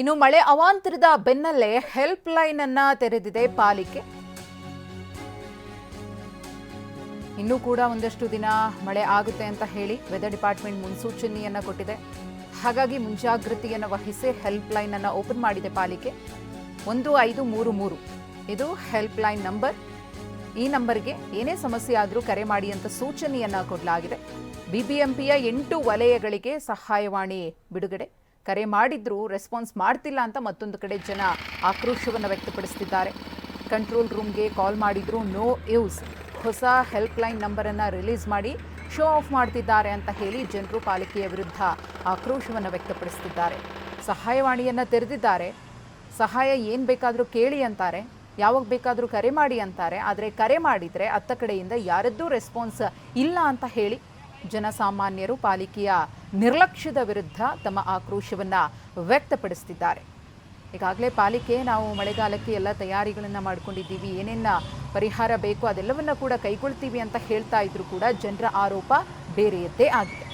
ಇನ್ನು ಮಳೆ ಅವಾಂತರದ ಬೆನ್ನಲ್ಲೇ ಹೆಲ್ಪ್ ಲೈನ್ ಅನ್ನ ತೆರೆದಿದೆ ಪಾಲಿಕೆ. ಇನ್ನೂ ಕೂಡ ಒಂದಷ್ಟು ದಿನ ಮಳೆ ಆಗುತ್ತೆ ಅಂತ ಹೇಳಿ ವೆದರ್ ಡಿಪಾರ್ಟ್ಮೆಂಟ್ ಮುನ್ಸೂಚನೆಯನ್ನ ಕೊಟ್ಟಿದೆ. ಹಾಗಾಗಿ ಮುಂಜಾಗ್ರತೆಯನ್ನು ವಹಿಸಿ ಹೆಲ್ಪ್ ಲೈನ್ ಅನ್ನ ಓಪನ್ ಮಾಡಿದೆ ಪಾಲಿಕೆ. ಒಂದು ಐದು ಮೂರು ಮೂರು. ಇದು ಹೆಲ್ಪ್ ಲೈನ್ ನಂಬರ್ ಈ ನಂಬರ್ಗೆ ಏನೇ ಸಮಸ್ಯೆ ಆದರೂ ಕರೆ ಮಾಡಿ ಅಂತ ಸೂಚನೆಯನ್ನ ಕೊಡಲಾಗಿದೆ. ಬಿಬಿಎಂಪಿಯ ಎಂಟು ವಲಯಗಳಿಗೆ ಸಹಾಯವಾಣಿ ಬಿಡುಗಡೆ. ಕರೆ ಮಾಡಿದ್ರೂ ರೆಸ್ಪಾನ್ಸ್ ಮಾಡ್ತಿಲ್ಲ ಅಂತ ಮತ್ತೊಂದು ಕಡೆ ಜನ ಆಕ್ರೋಶವನ್ನು ವ್ಯಕ್ತಪಡಿಸ್ತಿದ್ದಾರೆ. ಕಂಟ್ರೋಲ್ ರೂಮ್ಗೆ ಕಾಲ್ ಮಾಡಿದ್ರು ನೋ ಯೂಸ್ ಹೊಸ ಹೆಲ್ಪ್ಲೈನ್ ನಂಬರನ್ನು ರಿಲೀಸ್ ಮಾಡಿ ಶೋ ಆಫ್ ಮಾಡ್ತಿದ್ದಾರೆ ಅಂತ ಹೇಳಿ ಜನರು ಪಾಲಿಕೆಯ ವಿರುದ್ಧ ಆಕ್ರೋಶವನ್ನು ವ್ಯಕ್ತಪಡಿಸ್ತಿದ್ದಾರೆ. ಸಹಾಯವಾಣಿಯನ್ನು ತೆರೆದಿದ್ದಾರೆ. ಸಹಾಯ ಏನು ಬೇಕಾದರೂ ಕೇಳಿ ಅಂತಾರೆ. ಯಾವಾಗ ಬೇಕಾದರೂ ಕರೆ ಮಾಡಿ ಅಂತಾರೆ. ಆದರೆ ಕರೆ ಮಾಡಿದರೆ ಅತ್ತ ಕಡೆಯಿಂದ ಯಾರದ್ದೂ ರೆಸ್ಪಾನ್ಸ್ ಇಲ್ಲ ಅಂತ ಹೇಳಿ ಜನಸಾಮಾನ್ಯರು ಪಾಲಿಕೆಯ ನಿರ್ಲಕ್ಷ್ಯದ ವಿರುದ್ಧ ತಮ್ಮ ಆಕ್ರೋಶವನ್ನು ವ್ಯಕ್ತಪಡಿಸ್ತಿದ್ದಾರೆ. ಈಗಾಗಲೇ ಪಾಲಿಕೆ, ನಾವು ಮಳೆಗಾಲಕ್ಕೆ ಎಲ್ಲ ತಯಾರಿಗಳನ್ನು ಮಾಡ್ಕೊಂಡಿದ್ದೀವಿ, ಏನೇನ ಪರಿಹಾರ ಬೇಕು ಅದೆಲ್ಲವನ್ನ ಕೂಡ ಕೈಗೊಳ್ತೀವಿ ಅಂತ ಹೇಳ್ತಾ ಇದ್ರು ಕೂಡ ಜನರ ಆರೋಪ ಬೇರೆಯದ್ದೇ ಆಗಿದೆ.